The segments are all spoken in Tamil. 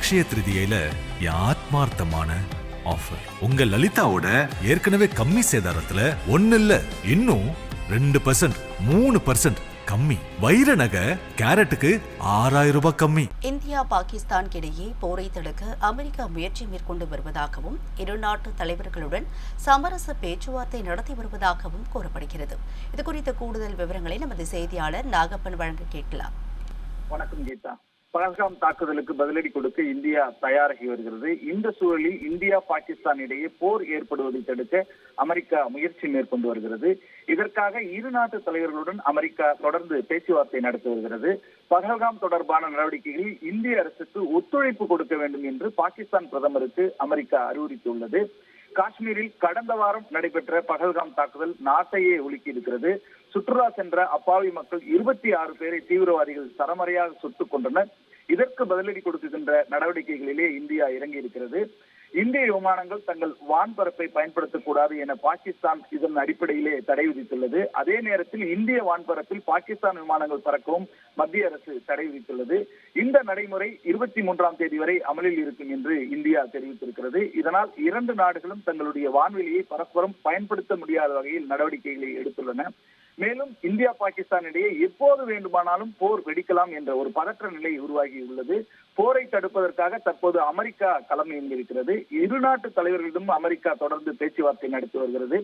அக்ஷய திருதியில என் ஆத்மார்த்தமான ஆஃபர் உங்க லலிதாவோட ஏற்கனவே கம்மி சேதாரத்துல ஒன்னு இல்ல இன்னும் ரெண்டு பர்சன்ட் மூணு பர்சன்ட் கம்மி. வைர நகை கேரட்டுக்கு ஆறாயிரம் ரூபாய் கம்மி. இந்தியா பாகிஸ்தான் இடையே போரை தடுக்க அமெரிக்கா முயற்சி மேற்கொண்டு வருவதாகவும் இரு நாட்டு தலைவர்களுடன் சமரச பேச்சுவார்த்தை நடத்தி வருவதாகவும் கூறப்படுகிறது. இது குறித்த கூடுதல் விவரங்களை நமது செய்தியாளர் நாகப்பன் வழங்க கேட்கலாம். வணக்கம் கீதா. பகல்காம் தாக்குதலுக்கு பதிலடி கொடுக்க இந்தியா தயாராகி வருகிறது. இந்த சூழலில் இந்தியா பாகிஸ்தான் இடையே போர் ஏற்படுவதை தடுக்க அமெரிக்கா முயற்சி மேற்கொண்டு வருகிறது. இதற்காக இரு நாட்டு தலைவர்களுடன் அமெரிக்கா தொடர்ந்து பேச்சுவார்த்தை நடத்தி வருகிறது. பகல்காம் தொடர்பான நடவடிக்கைகளில் இந்திய அரசுக்கு ஒத்துழைப்பு கொடுக்க வேண்டும் என்று பாகிஸ்தான் பிரதமருக்கு அமெரிக்கா அறிவுறுத்தியுள்ளது. காஷ்மீரில் கடந்த வாரம் நடைபெற்ற பகல்காம் தாக்குதல் நாட்டையே உலுக்கி இருக்கிறது. சுற்றுலா சென்ற அப்பாவி மக்கள் இருபத்தி ஆறு பேரை தீவிரவாதிகள் சரமறையாக சுட்டுக் கொண்டனர் இதற்கு பதிலடி கொடுக்கின்ற நடவடிக்கைகளிலே இந்தியா இறங்கி இருக்கிறது இந்திய விமானங்கள் தங்கள் வான்பரப்பை பயன்படுத்தக்கூடாது என பாகிஸ்தான் இதன் அடிப்படையிலே தடை விதித்துள்ளது. அதே நேரத்தில் இந்திய வான்பரப்பில் பாகிஸ்தான் விமானங்கள் பறக்கவும் மத்திய அரசு தடை விதித்துள்ளது. இந்த நடைமுறை இருபத்தி மூன்றாம் தேதி வரை அமலில் இருக்கும் என்று இந்தியா தெரிவித்திருக்கிறது. இதனால் இரண்டு நாடுகளும் தங்களுடைய வான்வெளியை பரஸ்பரம் பயன்படுத்த முடியாத வகையில் நடவடிக்கைகளை எடுத்துள்ளன. மேலும் இந்தியா பாகிஸ்தான் இடையே எப்போது வேண்டுமானாலும் போர் வெடிக்கலாம் என்ற ஒரு பதற்ற நிலை உருவாகியுள்ளது. போரை தடுப்பதற்காக தற்போது அமெரிக்கா களம் இயங்கியிருக்கிறது இரு நாட்டு தலைவர்களிடம் அமெரிக்கா தொடர்ந்து பேச்சுவார்த்தை நடத்தி வருகிறது.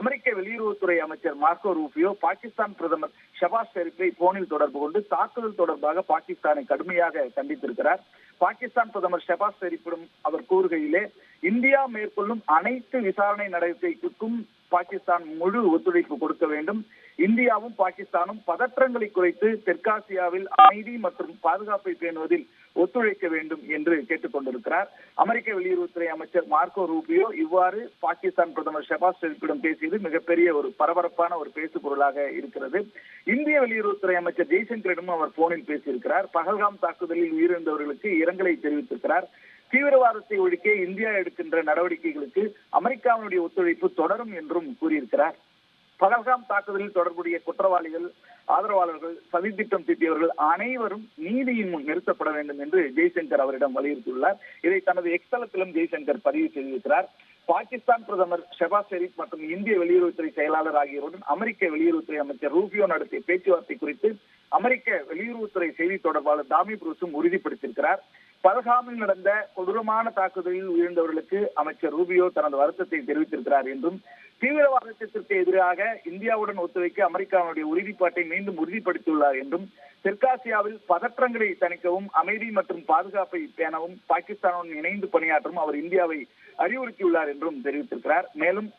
அமெரிக்க வெளியுறவுத்துறை அமைச்சர் மார்க்கோ ரூபியோ பாகிஸ்தான் பிரதமர் ஷபாஸ் ஷெரீப்பை போனில் தொடர்பு கொண்டு தாக்குதல் தொடர்பாக பாகிஸ்தானை கடுமையாக கண்டித்திருக்கிறார். பாகிஸ்தான் பிரதமர் ஷபாஸ் ஷெரீப்பிடம் அவர் கூறுகையிலே இந்தியா மேற்கொள்ளும் அனைத்து விசாரணை நடவடிக்கைக்கும் பாகிஸ்தான் முழு ஒத்துழைப்பு கொடுக்க வேண்டும். இந்தியாவும் பாகிஸ்தானும் பதற்றங்களை குறைத்து தெற்காசியாவில் அமைதி மற்றும் பாதுகாப்பை பேணுவதில் ஒத்துழைக்க வேண்டும் என்று கேட்டுக்கொண்டிருக்கிறார். அமெரிக்க வெளியுறவுத்துறை அமைச்சர் மார்க்கோ ரூபியோ இவ்வாறு பாகிஸ்தான் பிரதமர் ஷபாஸ் ஷெரீப்பிடம் பேசியது மிகப்பெரிய ஒரு பரபரப்பான ஒரு பேசு பொருளாக இருக்கிறது. இந்திய வெளியுறவுத்துறை அமைச்சர் ஜெய்சங்கரிடம் அவர் போனில் பேசியிருக்கிறார். பகல்காம் தாக்குதலில் உயிரிழந்தவர்களுக்கு இரங்கலை தெரிவித்திருக்கிறார். தீவிரவாதத்தை ஒழிக்க இந்தியா எடுக்கின்ற நடவடிக்கைகளுக்கு அமெரிக்காவினுடைய ஒத்துழைப்பு தொடரும் என்றும் கூறியிருக்கிறார். பகல்காம் தாக்குதலில் தொடர்புடைய குற்றவாளிகள் ஆதரவாளர்கள் சதித்திட்டம் தீட்டியவர்கள் அனைவரும் நீதியின் முன் நிறுத்தப்பட வேண்டும் என்று ஜெய்சங்கர் அவரிடம் வலியுறுத்தியுள்ளார். இதை தனது எக்ஸ்தலத்திலும் ஜெய்சங்கர் பதிவு செய்திருக்கிறார். பாகிஸ்தான் பிரதமர் ஷெபாஸ் ஷெரீப் மற்றும் இந்திய வெளியுறவுத்துறை செயலாளர் ஆகியோருடன் அமெரிக்க வெளியுறவுத்துறை அமைச்சர் ரூபியோ நடத்திய பேச்சுவார்த்தை குறித்து அமெரிக்க வெளியுறவுத்துறை செய்தி தொடர்பாளர் தாமி புரூஸும் உறுதிப்படுத்தியிருக்கிறார். பல்காமில் நடந்த கொடூரமான தாக்குதலில் உயிர்ந்தவர்களுக்கு அமைச்சர் ரூபியோ தனது வருத்தத்தை தெரிவித்திருக்கிறார் என்றும் தீவிரவாதத்திற்கு எதிராக இந்தியாவுடன் ஒத்துழைக்க அமெரிக்காவுடைய உறுதிப்பாட்டை மீண்டும் உறுதிப்படுத்தியுள்ளார் என்றும் தெற்காசியாவில் பதற்றங்களை தணிக்கவும் அமைதி மற்றும் பாதுகாப்பை பேணவும் பாகிஸ்தானுடன் இணைந்து பணியாற்றும் அவர் இந்தியாவை அறிவுறுத்தியுள்ளார் என்றும் தெரிவித்திருக்கிறார். மேலும்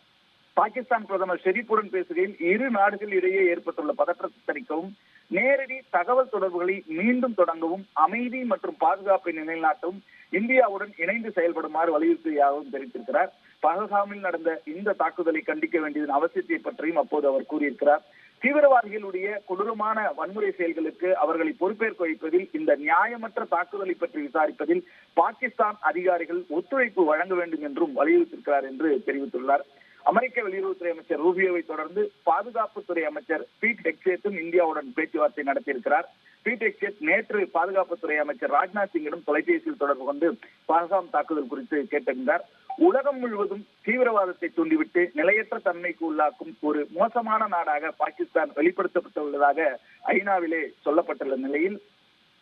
பாகிஸ்தான் பிரதமர் ஷெரீப்புடன் பேசுகையில் இரு நாடுகள் இடையே ஏற்பட்டுள்ள பதற்றத்தை தணிக்கவும் நேரடி தகவல் தொடர்புகளை மீண்டும் தொடங்கவும் அமைதி மற்றும் பாதுகாப்பை நிலைநாட்டவும் இந்தியாவுடன் இணைந்து செயல்படுமாறு வலியுறுத்தியாகவும் தெரிவித்திருக்கிறார். பகல்காமில் நடந்த இந்த தாக்குதலை கண்டிக்க வேண்டியதன் அவசியத்தை பற்றியும் அப்போது அவர் கூறியிருக்கிறார். தீவிரவாதிகளுடைய கொடூரமான வன்முறை செயல்களுக்கு அவர்களை பொறுப்பேற்க வைப்பதில் இந்த நியாயமற்ற தாக்குதலை பற்றி விசாரிப்பதில் பாகிஸ்தான் அதிகாரிகள் ஒத்துழைப்பு வழங்க வேண்டும் என்றும் வலியுறுத்தியிருக்கிறார் என்று தெரிவித்துள்ளார். அமெரிக்க வெளியுறவுத்துறை அமைச்சர் ரூபியோவை தொடர்ந்து பாதுகாப்புத்துறை அமைச்சர் பீட் ஹெக்சேத்தும் இந்தியாவுடன் பேச்சுவார்த்தை நடத்தியிருக்கிறார். பீட் ஹெக்சேத் நேற்று பாதுகாப்புத்துறை அமைச்சர் ராஜ்நாத் சிங்கிடம் தொலைபேசியில் தொடர்பு கொண்டு பஹல்காம் தாக்குதல் குறித்து கேட்டிருந்தார் உலகம் முழுவதும் தீவிரவாதத்தை தூண்டிவிட்டு நிலையற்ற தன்மைக்கு உள்ளாக்கும் ஒரு மோசமான நாடாக பாகிஸ்தான் வெளிப்படுத்தப்பட்டுள்ளதாக ஐநாவிலே சொல்லப்பட்டுள்ள நிலையில்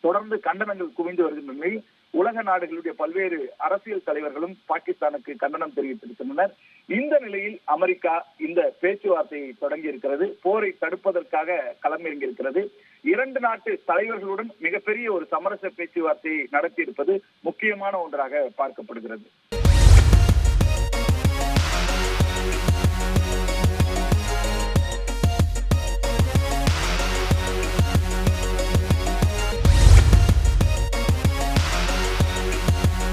தொடர்ந்து கண்டனங்கள் குவிந்து வருகின்ற நிலையில் உலக நாடுகளுடைய பல்வேறு அரசியல் தலைவர்களும் பாகிஸ்தானுக்கு கண்டனம் தெரிவித்திருக்கின்றனர். இந்த நிலையில் அமெரிக்கா இந்த பேச்சுவார்த்தையை தொடங்கி இருக்கிறது போரை தடுப்பதற்காக களமிறங்கியிருக்கிறது. இரண்டு நாட்டு தலைவர்களுடன் மிகப்பெரிய ஒரு சமரச பேச்சுவார்த்தையை நடத்தியிருப்பது முக்கியமான ஒன்றாக பார்க்கப்படுகிறது.